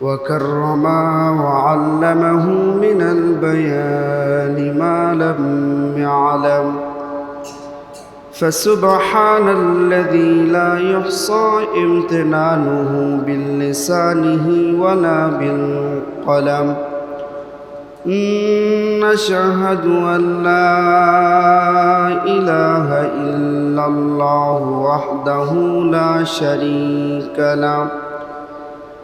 وكرم وعلمه من البيان ما لم يعلم. فسبحان الذي لا يحصى امتنانه باللسانه ولا بالقلم. نشهد أن لا إله إلا الله وحده لا شريك له.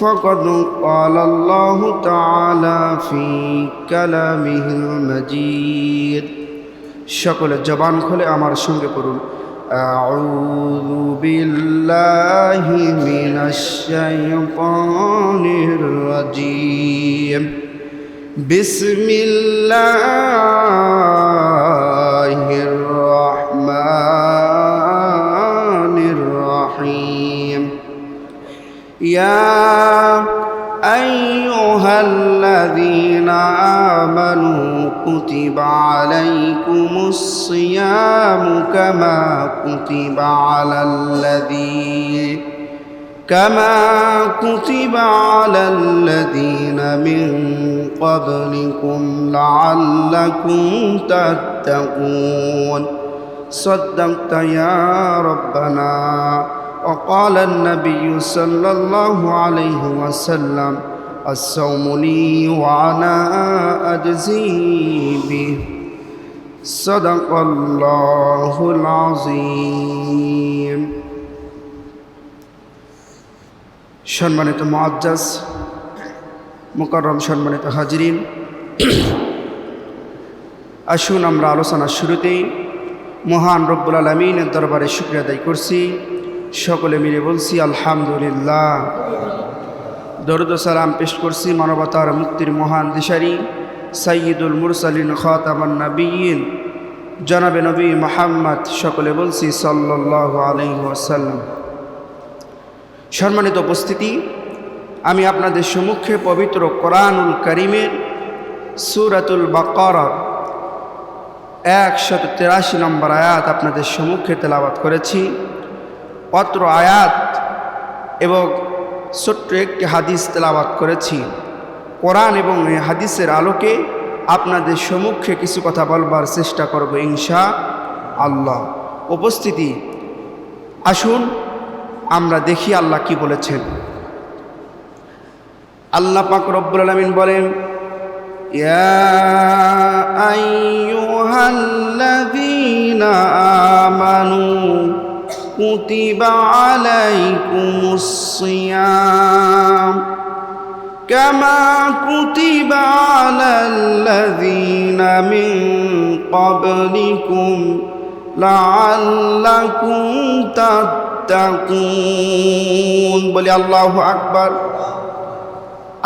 فقد قال الله تعالى في كلامه المجيد সকলে জবান খুলে আমার সঙ্গে পড়ুন أعوذ بالله من الشيطان الرجيم بسم الله الذين آمنوا كتب عليكم الصيام كما كتب على الذين كما كتب على الذين من قبلكم لعلكم تتقون. صدقت يا ربنا. وقال النبي صلى الله عليه وسلم الصوم لي وأنا أجزي به صدق الله العظيم সম্মানিত মুআজ্জাজ মুকাররম সম্মানিত হাজিরিন আসুন আমরা আলোচনার শুরুতেই মহান রব্বুল আলমিনের দরবারে শুক্রিয়া আদায় করছি সকলে মিলে বলছি আলহামদুলিল্লাহ দরুদ সালাম পেশ করছি মানবতার মুক্তির মহান দিশারি সাইয়দুল মুরসালিন খাতামান নবীন জনাবে নবী মোহাম্মদ সকলে বলছি সাল্লাহ আলহি ওয়াসাল্লাম। সম্মানিত উপস্থিতি, আমি আপনাদের সম্মুখে পবিত্র কোরআনুল করিমের সুরাতুল বাকরার একশত তেরাশি নম্বর আয়াত আপনাদের সম্মুখে তেলাবাত করেছি। অত্র আয়াত এবং ছোট্ট একটি হাদিস তেলাবাত করেছি। কোরআন এবং হাদিসের আলোকে আপনাদের সম্মুখে কিছু কথা বলবার চেষ্টা করব ইনশা আল্লাহ। উপস্থিতি, আসুন আমরা দেখি আল্লাহ কি বলেছেন। আল্লাহ পাক রব্বুল আলমিন বলেন, ইয়া আমানু كتب عليكم الصيام كما كتب على الذين من قبلكم لعلكم تتقون বলি আল্লাহু আকবার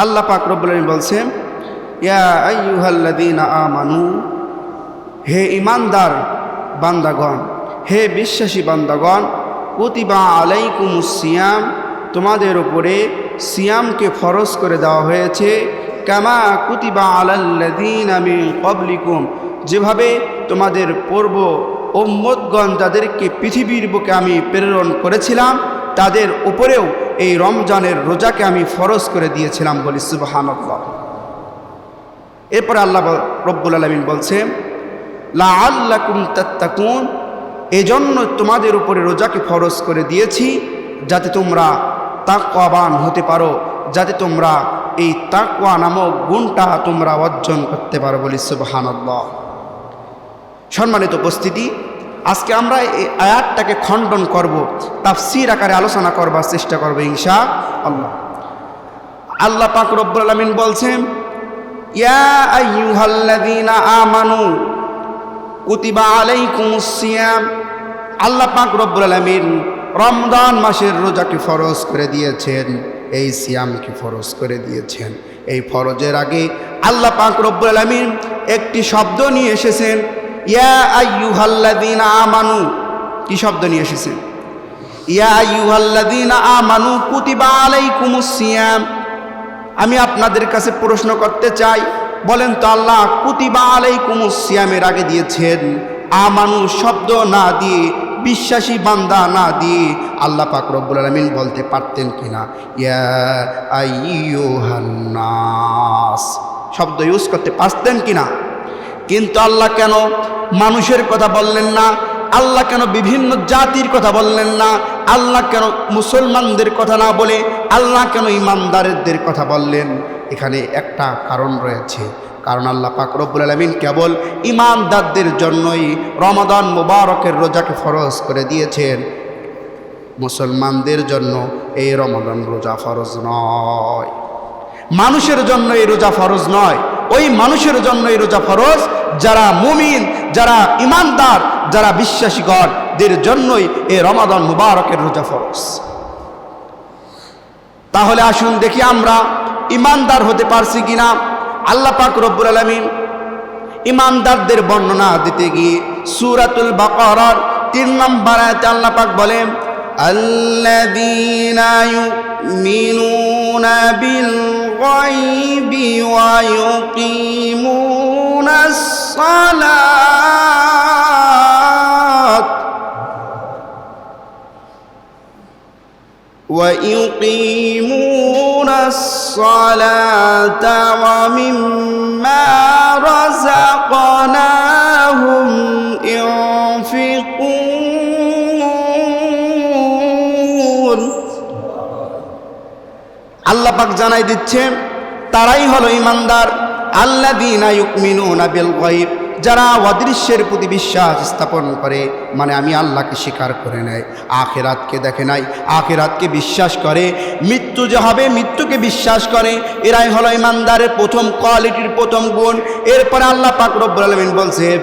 আল্লাহ পাক রব্বুল আলামিন বলছেন ইয়া আইয়ুহাল্লাযীনা আমানু হে ইমানদার বান্দাগণ হে বিশ্বাসী বান্দাগণ, কুতিবা আলাইকুমুস সিয়াম, তোমাদের উপরে সিয়ামকে ফরজ করে দেওয়া হয়েছে, কামা কুতিবা আলাল্লাযীনা মিন ক্বাবলিকুম, যেভাবে তোমাদের পূর্ব উম্মতগণ যাদেরকে পৃথিবীর বুকে আমি প্রেরণ করেছিলাম, তাদের উপরেও এই রমজানের রোজাকে আমি ফরজ করে দিয়েছিলাম বলি সুবহানাল্লাহ। এরপর আল্লাহ রব্বুল আলমিন বলছে লা আল্লাকুম তাত্তাকুন এজন্য তোমাদের উপরে রোজাকে ফরজ করে দিয়েছি, যাতে তোমরা তাকওয়াবান হতে পারো, যাতে তোমরা এই তাকওয়া নামক গুণটা তোমরা অর্জন করতে পারো বলি সুবহানাল্লাহ। সম্মানিত উপস্থিতি, আজকে আমরা এই আয়াতটাকে খণ্ডন করব, তাফসির আকারে আলোচনা করবার চেষ্টা করব ইনশা আল্লাহ আল্লাহ পাক রব্বুল আলমিন বলছেন, ইয়া আইয়ুহাল্লাযীনা আমানু কুতিবা আলাইকুমুস সিয়াম। আল্লাহ পাক রব্বুল আলামিন রমজান মাসের রোজাকে ফরজ করে দিয়েছেন। এই সিয়ামকে ফরজ করে দিয়েছেন। এই ফরজের আগে আল্লাহ পাক রব্বুল আলামিন একটি শব্দ নিয়ে এসেছেন, ইয়া আইয়ুহাল্লাযীনা আমানু। কি শব্দ নিয়ে এসেছেন? ইয়া আইয়ুহাল্লাযীনা আমানু কুতিবা আলাইকুমুস সিয়াম। আমি আপনাদের কাছে প্রশ্ন করতে চাই বলেন তো আল্লাহ, কুতিবা আলাইকুমুস সিয়ামের আগে দিয়েছেন। আমানু শব্দ না দিয়ে, বিশ্বাসী বান্দা না দিয়ে আল্লাহ পাক রব্বুল আলামিন বলতে পারতেন কিনা? ইয়া আইয়ুহান্নাস। শব্দ ইউজ করতে পারতেন কিনা? কিন্তু আল্লাহ কেন মানুষের কথা বললেন না? আল্লাহ কেন বিভিন্ন জাতির কথা বললেন না? আল্লাহ কেন মুসলমানদের কথা না বলে? আল্লাহ কেন ইমানদারদের কথা বললেন? এখানে একটা কারণ রয়েছে। কারণ আল্লাহ পাক রব্বুল আলমিন কেবল ইমানদারদের জন্যই রমাদান মুবারকের রোজাকে ফরজ করে দিয়েছেন। মুসলমানদের জন্য এই রমাদান রোজা ফরজ নয়। মানুষের জন্য এই রোজা ফরজ নয়। ওই মানুষের জন্য এই রোজা ফরজ যারা মুমিন, যারা ইমানদার যারা বিশ্বাসীগণদের জন্যই এই রমাদান মুবারকের রোজা ফরজ। তাহলে আসুন দেখি আমরা ইমানদার হতে পারছি কিনা আল্লাহ পাক রব্বুল আলমিন ইমানদারদের বর্ণনা দিতে গিয়ে সুরাতুল বাকরার তিন নম্বর আয়াতে আল্লাহ পাক বলেন الذين يؤمنون بالغيب ويقيمون الصلاة ويقيمون الصلاة ومما رزقناهم ينفقون আল্লাহ পাক জানাই দিচ্ছে তারাই হলো ইমানদার আল্লাহ দিন বিল গায়ব যারা অদৃশ্যের প্রতি বিশ্বাস স্থাপন করে মানে আমি আল্লাহকে স্বীকার করে নেয়। আখেরাতকে দেখে নাই, আখেরাতকে বিশ্বাস করে। মৃত্যু যে হবে, মৃত্যুকে বিশ্বাস করে। এরাই হলো ইমানদারের প্রথম কোয়ালিটির প্রথম গুণ। এরপরে আল্লাহ পাক আলামিন বলছে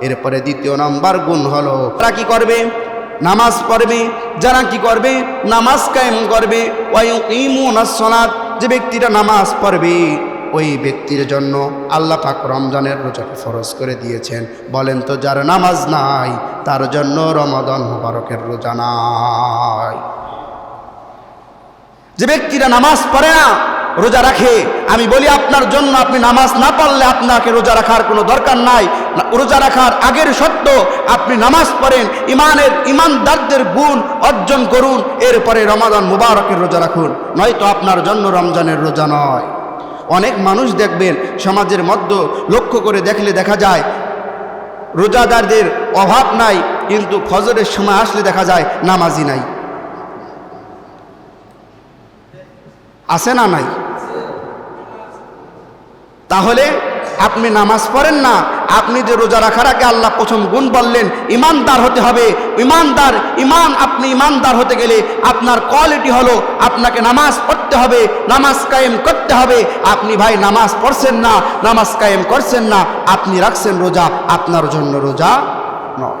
এরপরে দ্বিতীয় নাম্বার গুণ হলো, তারা কি করবে? নামাজ পড়বে, যারা কি করবে? নামাজ কায়েম করবে। সলাৎ যে ব্যক্তিরা নামাজ পড়বে, ওই ব্যক্তির জন্য আল্লাহ পাক রমজানের রোজাকে ফরজ করে দিয়েছেন। বলেন তো, যার নামাজ নাই, তার জন্য রমাদন মুবারকের রোজা নাই। যে ব্যক্তিরা নামাজ পড়ে না রোজা রাখে। আমি বলি, আপনার জন্য আপনি নামাজ না পড়লে আপনাকে রোজা রাখার কোনো দরকার নাই। রোজা রাখার আগের সত্য আপনি নামাজ পড়েন, ইমানের ইমানদারদের গুণ অর্জন করুন, এরপরে রমাদান মুবারকের রোজা রাখুন। নয়তো আপনার জন্য রমজানের রোজা নয়। অনেক মানুষ দেখবেন, সমাজের মধ্যে লক্ষ্য করে দেখলে দেখা যায়, রোজাদারদের অভাব নাই, কিন্তু ফজরের সময় আসলে দেখা যায় নামাজি নাই। আছে না নাই? তাহলে আপনি নামাজ পড়েন না, আপনি যে রোজা রাখার আগে আল্লাহ প্রথম গুণ বললেন, ইমানদার হতে হবে। ইমানদার, ইমান, আপনি ইমানদার হতে গেলে আপনার কোয়ালিটি হলো আপনাকে নামাজ পড়তে হবে, নামাজ কায়েম করতে হবে। আপনি ভাই নামাজ পড়ছেন না, নামাজ কায়েম করছেন না, আপনি রাখছেন রোজা, আপনার জন্য রোজা নয়।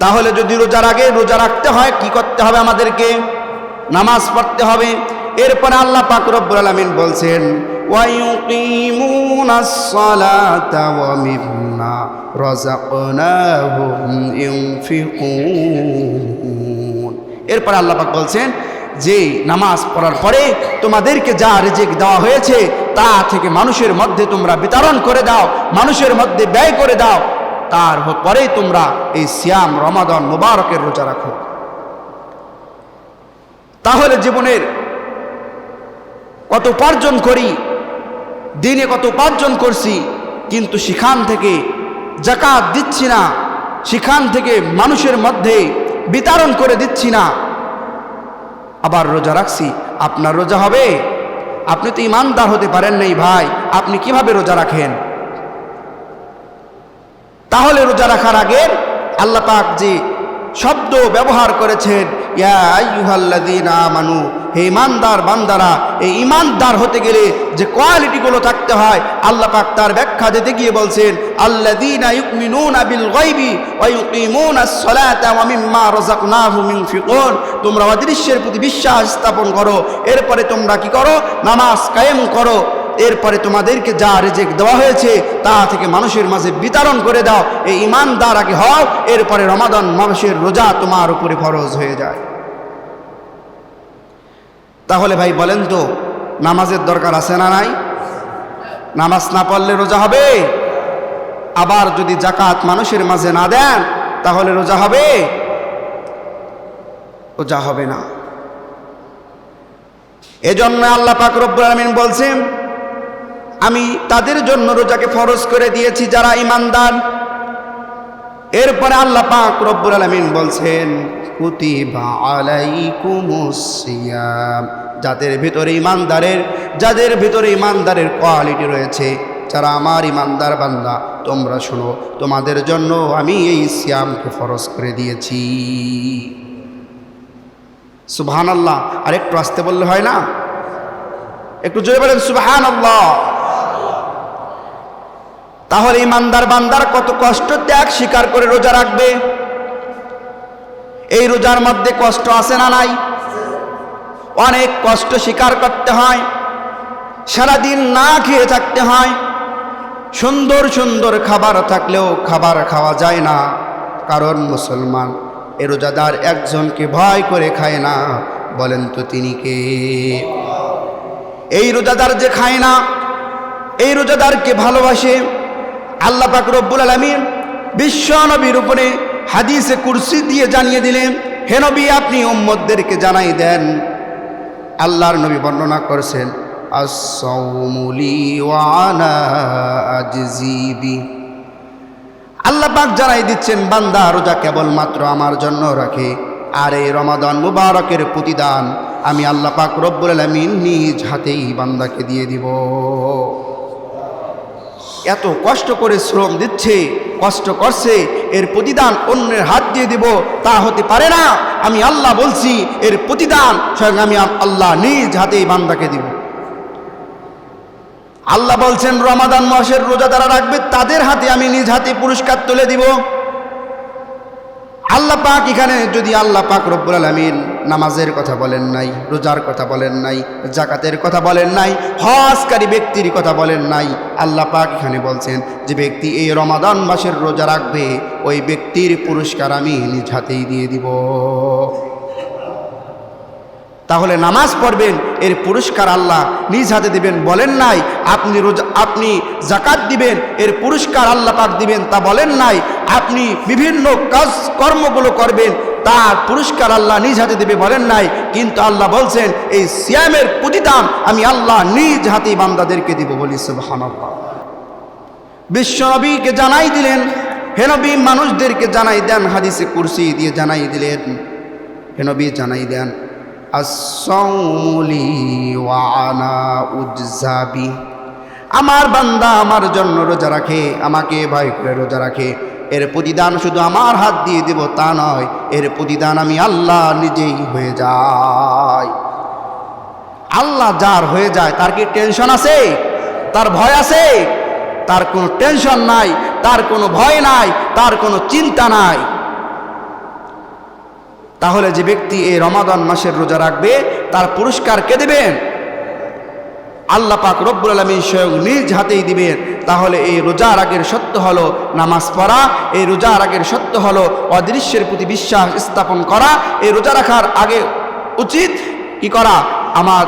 তাহলে যদি রোজার আগে রোজা রাখতে হয়, কি করতে হবে আমাদেরকে? নামাজ পড়তে হবে। এরপরে আল্লাহ পাক রব্বুল আলামিন বলছেন ويقيمون الصلاة ومما رزقناهم ينفقون এরপর আল্লাহ পাক বলছেন যে নামাজ পড়ার পরে তোমাদেরকে যা রিজিক দেওয়া হয়েছে তা থেকে মানুষের মধ্যে তোমরা বিতরণ করে দাও মানুষের মধ্যে ব্যয় করে দাও তার পরেই তোমরা এই সিয়াম রমাদন মুবারকের রোজা রাখো তাহলে জীবনের কত উপার্জন করি, দিনে কত উপার্জন করছি, কিন্তু সেখান থেকে জাকাত দিচ্ছি না, সেখান থেকে মানুষের মধ্যে বিতরণ করে দিচ্ছি না। আবার রোজা রাখছি, আপনার রোজা হবে? আপনি তো ইমানদার হতে পারেন নাই ভাই, আপনি কীভাবে রোজা রাখেন? তাহলে রোজা রাখার আগে আল্লাহ পাক যে শব্দ ব্যবহার করেছেন আমানু হে ইমানদার বান্দারা, এই ইমানদার হতে গেলে যে কোয়ালিটিগুলো থাকতে হয়, আল্লাহ পাক তার ব্যাখ্যা দিতে গিয়ে বলছেন তোমরা অদৃশ্যের প্রতি বিশ্বাস স্থাপন করো, এরপরে তোমরা কি করো? নামাজ কায়েম করো। এরপরে তোমাদেরকে যা রেজেক দেওয়া হয়েছে, তা থেকে মানুষের মাঝে বিতরণ করে দাও, এই ইমানদার আগে হও, এরপরে রমাদান মানুষের রোজা তোমার উপরে ফরজ হয়ে যায়। তাহলে ভাই বলেন তো, নামাজের দরকার আছে না নাই? নামাজ না পড়লে রোজা হবে? আবার যদি জাকাত মানুষের মাঝে না দেন, তাহলে রোজা হবে? রোজা হবে না। এজন্য আল্লাহ পাক রব্বুল আলামিন বলছেন আমি তাদের জন্য রোজাকে ফরজ করে দিয়েছি যারা ইমানদার। এরপরে আল্লাহ পাক রব্বুল আলামিন বলছেন যাদের ভিতরে ইমানদারের, যাদের ভিতরে ইমানদারের কোয়ালিটি রয়েছে, যারা আমার ইমানদার বান্দা, তোমরা শোনো, তোমাদের জন্য আমি এই সিয়ামকে ফরজ করে দিয়েছি। সুবহান আল্লাহ আর একটু আসতে বললে হয় না? একটু জোরে বলেন সুবহান আল্লাহ তাহলে ইমানদার বান্দার কত কষ্ট ত্যাগ স্বীকার করে রোজা রাখবে? এই রোজার মধ্যে কষ্ট আছে না নাই? অনেক কষ্ট স্বীকার করতে হয়, সারাদিন না খেয়ে থাকতে হয়, সুন্দর সুন্দর খাবার থাকলেও খাবার খাওয়া যায় না। কারণ মুসলমান এ রোজাদার একজনকে ভয় করে খায় না, বলেন তো তিনি কে? এই রোজাদার যে খায় না, এই রোজাদারকে ভালোবাসে আল্লাহ পাক রব্বুল আলমিন বিশ্ব নবীর উপরে হাদিসে কুরসি দিয়ে জানিয়ে দিলেন, হে নবী, আপনি উম্মদদেরকে জানাই দেন। আল্লাহর নবী বর্ণনা করেছেন আল্লাহ পাক জানাই দিচ্ছেন, বান্দা রোজা কেবলমাত্র আমার জন্য রাখে। আর এই রমাদান মুবারকের প্রতিদান আমি আল্লাহ পাক রব্বুল আলমিন নিজ হাতেই বান্দাকে দিয়ে দিব। এত কষ্ট করে শ্রম দিচ্ছে, কষ্ট করছে, এর প্রতিদান অন্যের হাত দিয়ে দিব, তা হতে পারে না। আমি আল্লাহ বলছি, এর প্রতিদান স্বয়ং আমি আল্লাহ নিজ হাতেই বান্দাকে দিব। আল্লাহ বলছেন, রমাদান মাসের রোজা তারা রাখবে, তাদের হাতে আমি নিজ হাতে পুরস্কার তুলে দিব। আল্লাহ পাক এখানে যদি আল্লাহ পাক রব্বুল আলমিন নামাজের কথা বলেন নাই, রোজার কথা বলেন নাই, জাকাতের কথা বলেন নাই, হজকারী ব্যক্তির কথা বলেন নাই। আল্লাহ পাক এখানে বলছেন, যে ব্যক্তি এই রমাদান মাসের রোজা রাখবে, ওই ব্যক্তির পুরস্কার আমি নিজ হাতেই দিয়ে দিব। তাহলে নামাজ পড়বেন, এর পুরস্কার আল্লাহ নিজ হাতে দিবেন, বলেন নাই, আপনি রোজা, আপনি জাকাত দিবেন, এর পুরস্কার আল্লাহ পাক দিবেন, তা বলেন নাই, আপনি বিভিন্ন কাজ কর্মগুলো করবেন তার পুরস্কার আল্লাহ নিজ হাতে দেবে বলেন নাই, কিন্তু আল্লাহ বলছেন, এই সিয়ামের প্রতিদান আমি আল্লাহ নিজ হাতেই বান্দাদেরকে দিব বলি সুবহানাল্লাহ। বিশ্বনবীকে জানাই দিলেন হেনবী মানুষদেরকে জানাই দেন, হাদিসে কুরসি দিয়ে জানাই দিলেন। হেনবী জানাই দেন আমার বান্দা আমার জন্য রোজা রাখে, আমাকে ভাই করে রোজা রাখে। এর প্রতিদান শুধু আমার হাত দিয়ে দেব তা নয়, এর প্রতিদান আমি আল্লাহ নিজেই হয়ে যাই। আল্লাহ যার হয়ে যায়, তার কি টেনশন আছে? তার ভয় আছে? তার কোনো টেনশন নাই, তার কোনো ভয় নাই, তার কোনো চিন্তা নাই। তাহলে যে ব্যক্তি এই রমাদান মাসের রোজা রাখবে, তার পুরস্কার কে দেবেন? আল্লাহ পাক রব্বুল আলমী স্বয়ং নিজ হাতেই দিবেন। তাহলে এই রোজার আগের সত্য হলো নামাজ পড়া, এই রোজার আগের সত্য হলো অদৃশ্যের প্রতি বিশ্বাস স্থাপন করা, এই রোজা রাখার আগে উচিত কি করা? আমার